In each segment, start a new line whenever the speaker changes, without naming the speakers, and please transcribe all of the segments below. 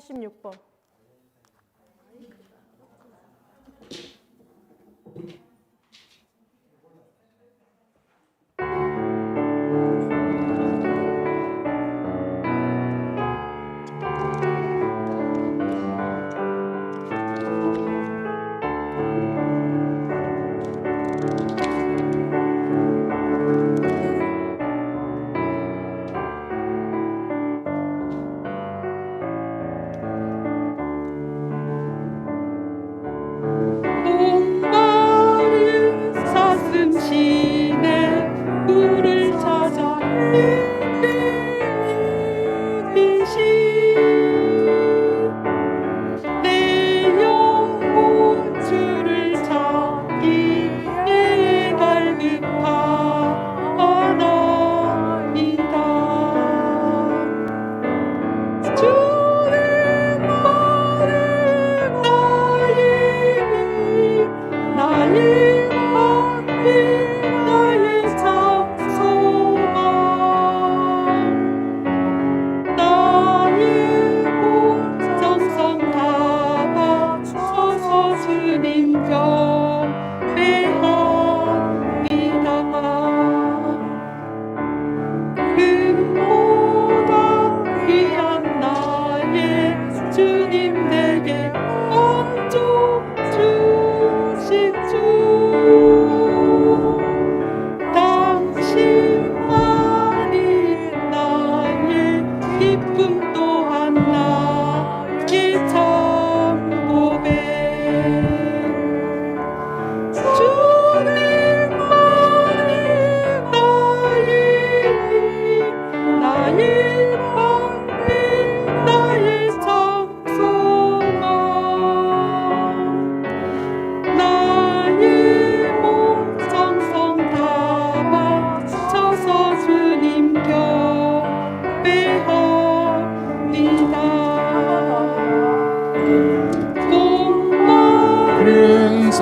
86번.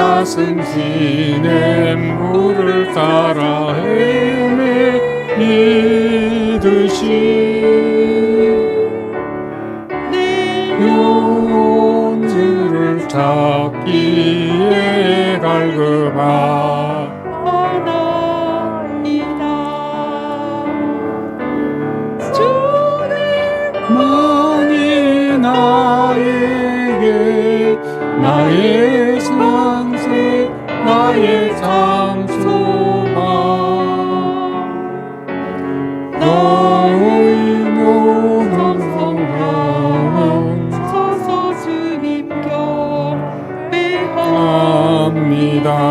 사슴지는 물을 따라 헤매이듯이 영혼들을 찾기에 갈급하 만이 나에게 나의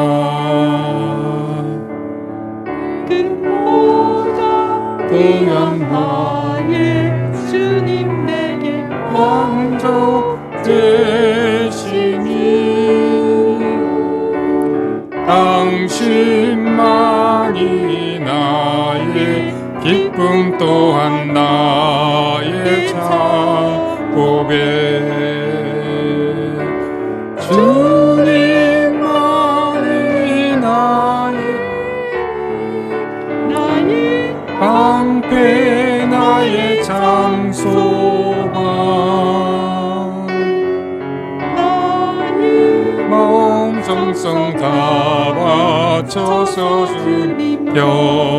합니다
그보다
태양하에
주님 내게
왕족 되시니. 당신만이 나의 기쁨 또한 나의 참 고백 나의 마음 정성 다 바쳐서 주님. 경